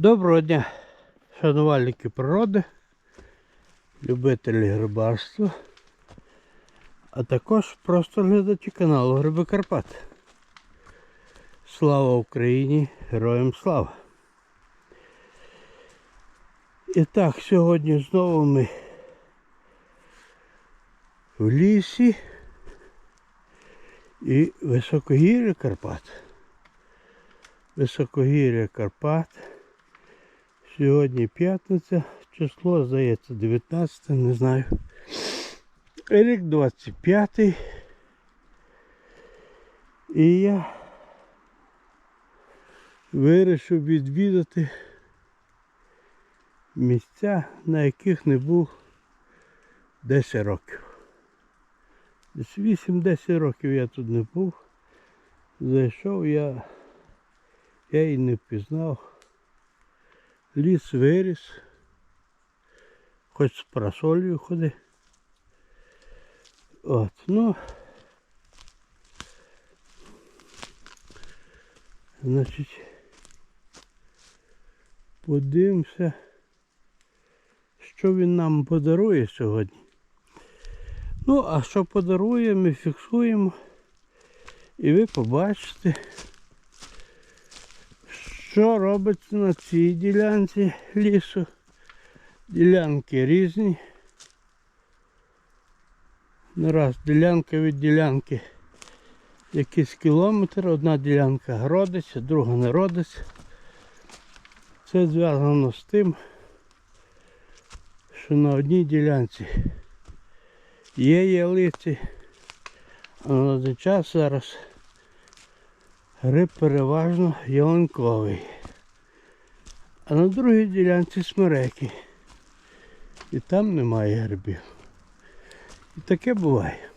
Доброго дня, шанувальники природи, любителі рибарства, а також просто глядачі каналу Гриби Карпат. Слава Україні! Героям слава! І так, сьогодні знову ми в лісі і високогір'я Карпат. Високогір'я Карпат. Сьогодні п'ятниця, число, здається, 19, не знаю. Рік 25. І я вирішив відвідати місця, на яких не був 10 років. Десь 8-10 років я тут не був. Зайшов я, я і не впізнав. Ліс виріс. Хоч з парасолью ходи. От, ну. Значить, подивимося, що він нам подарує сьогодні. Ну, а що подарує, ми фіксуємо. І ви побачите, що робиться на цій ділянці лісу. Ділянки різні. Не раз ділянка від ділянки якийсь кілометр, одна ділянка родиться, друга не родиться. Це зв'язано з тим, що на одній ділянці є ялиці, а на час зараз гриб переважно ялинковий. А на другій ділянці смереки. І там немає грибів. І таке буває.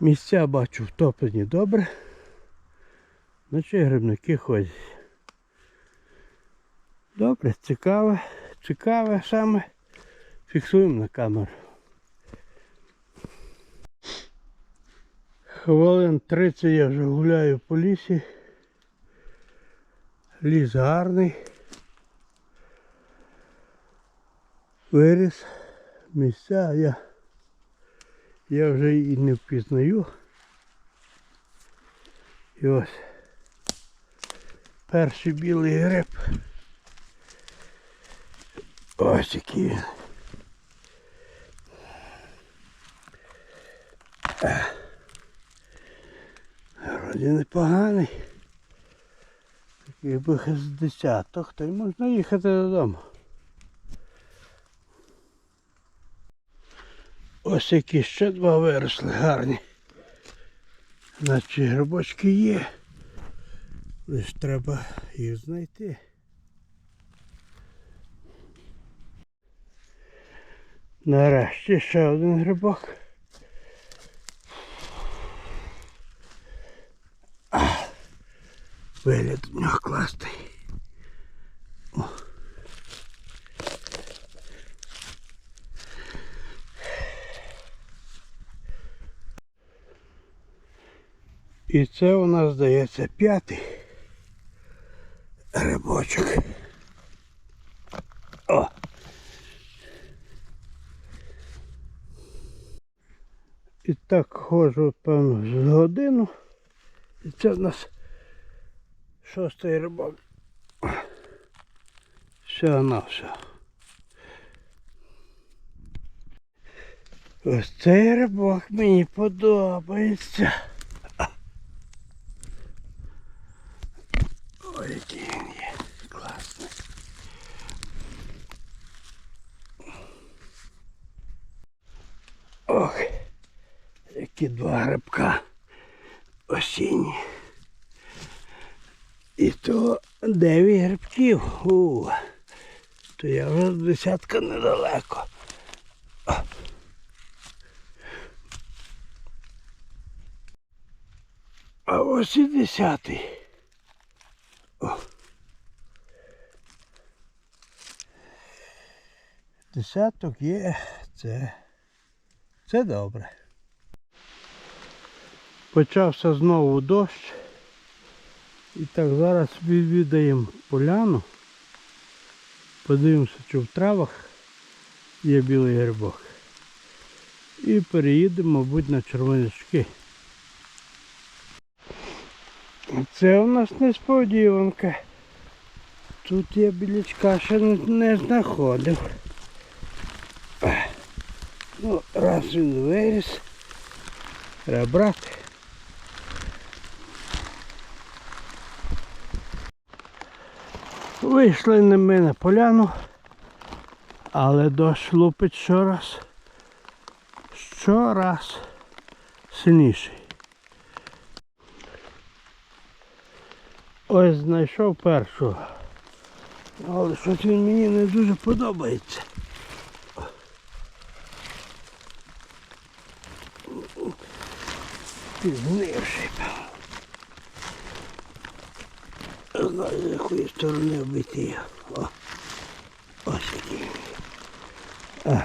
Місця бачу втоплені добре. Значить грибники ходять. Добре, цікаве, цікаве саме. Фіксуємо на камеру. Хвилин 30 я вже гуляю по лісі. Ліс гарний. Виріс. Місця я, я вже і не впізнаю. І ось перший білий гриб. Ось який він. Вроді непоганий. Такий би з десяток, то й можна їхати додому. Ось які ще два виросли гарні. Значить грибочки є. Лиш треба їх знайти. Нарешті ще один грибок. Вигляд у нього класний. О. І це у нас здається п'ятий грибочок. О! І так ходжу, певно, з годину. І це у нас шостий рибок. Все на все. Ось цей рибок мені подобається. Ой, який він є. Класний. Ох, які два грибка осінні. І то дев'ять грибків. У, то я вже десятка недалеко. А ось і десятий. О. Десяток є, це, це добре. Почався знову дощ. І так, зараз відвідаємо поляну. Подивимося, чи в травах є білий грибок. І переїдемо, мабуть, на червонячки. Це у нас несподіванка. Тут я білячка ще не, знаходив. Ну, раз він виріс, треба брати. Вийшли не ми на поляну, але дощ лупить щораз. Щораз сильніший. Ось знайшов першого. Але щось він мені не дуже подобається. Підгнивший, певно. Не з якої сторони його. О, ось який. А,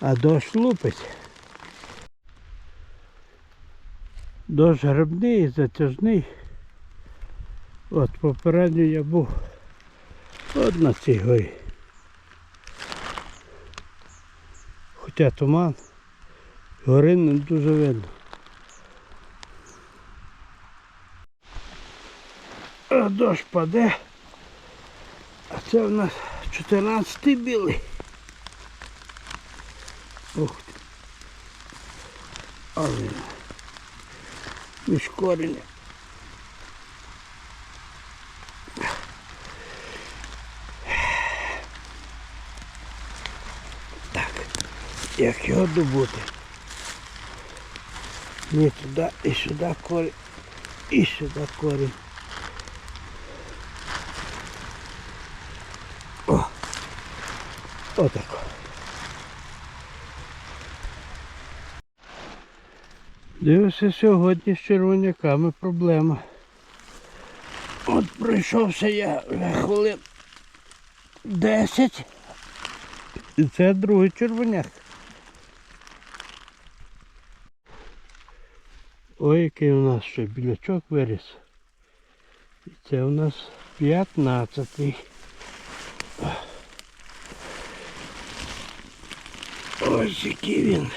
а дощ лупить. Дощ грибний, затяжний. От попередньо я був от на цій горі. Хоча туман, гори не дуже видно. Дощ паде. А це в нас 14 білий. Ух ти. А він. Між коріння. Так, як його добути? Ні туди і сюди корінь. І сюди корінь. Отако. Дивився сьогодні з червоняками проблема. От пройшовся я вже хвилин 10. І це другий червоняк. Ой, який у нас ще білячок виріс. І це у нас 15. Ось який.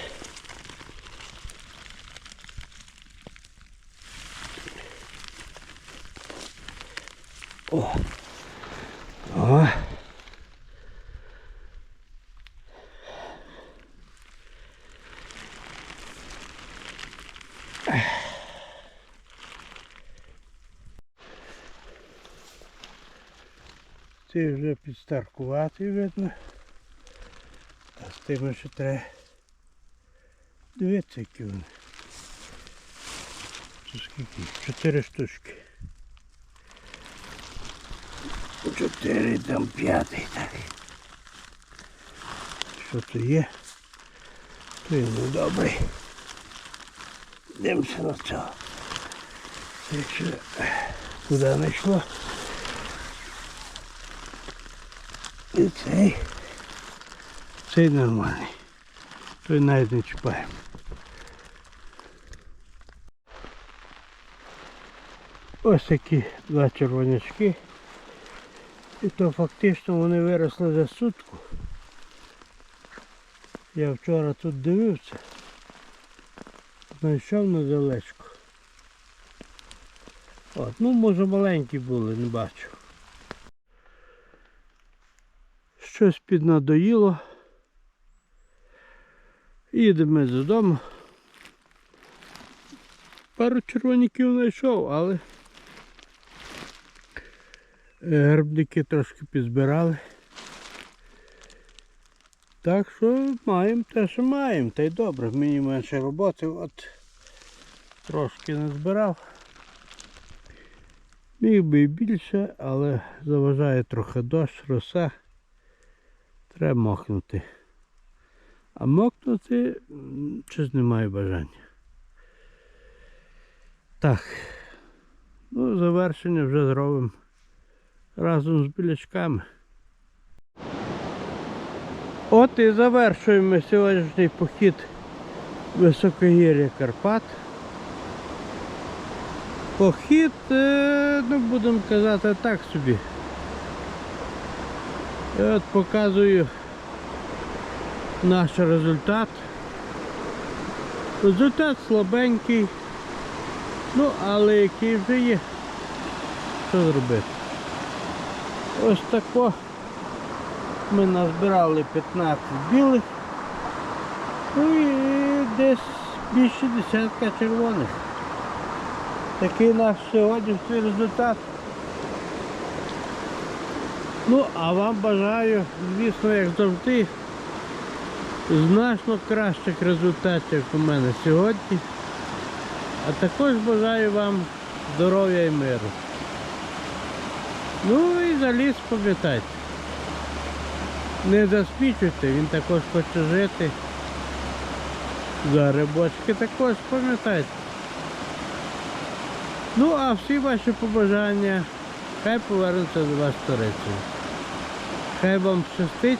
О. О. Цей вже підстаркуватий видно. Тими ще треба дивитися, які вони. Це скільки? Чотири штучки. Чотири там п'ятий так. Що то є? То є недобрий. Дивимося на цього. Це ще куди не йшло. І цей. Цей нормальний. Той навіть не чіпаємо. Ось такі два червонячки. І то фактично вони виросли за сутку. Я вчора тут дивився. Знайшов недалечко. От, ну може маленькі були, не бачу. Щось піднадоїло. Їдемо ми додому. Пару червоніків знайшов, але грибники трошки підзбирали. Так що маємо те, що маємо. Та й добре, мені менше роботи, от трошки не збирав. Міг би і більше, але заважає трохи дощ, роса. Треба мокнути. А мокнути щось немає бажання. Так. Ну, завершення вже зробимо разом з білячками. От і завершуємо сьогоднішній похід високогір'я Карпат. Похід, е, ну будемо казати так собі. І от показую наш результат. Результат слабенький, ну але який вже є. Що зробити? Ось тако ми назбирали 15 білих. Ну і десь більше десятка червоних. Такий наш сьогоднішній результат. Ну, а вам бажаю, звісно, як завжди, значно кращих результатів, у мене сьогодні. А також бажаю вам здоров'я і миру. Ну і за ліс пам'ятайте. Не засмічуйте, він також хоче жити. За рибочки також пам'ятайте. Ну, а всі ваші побажання хай повернуться до вас Турецію. Хай вам щастить.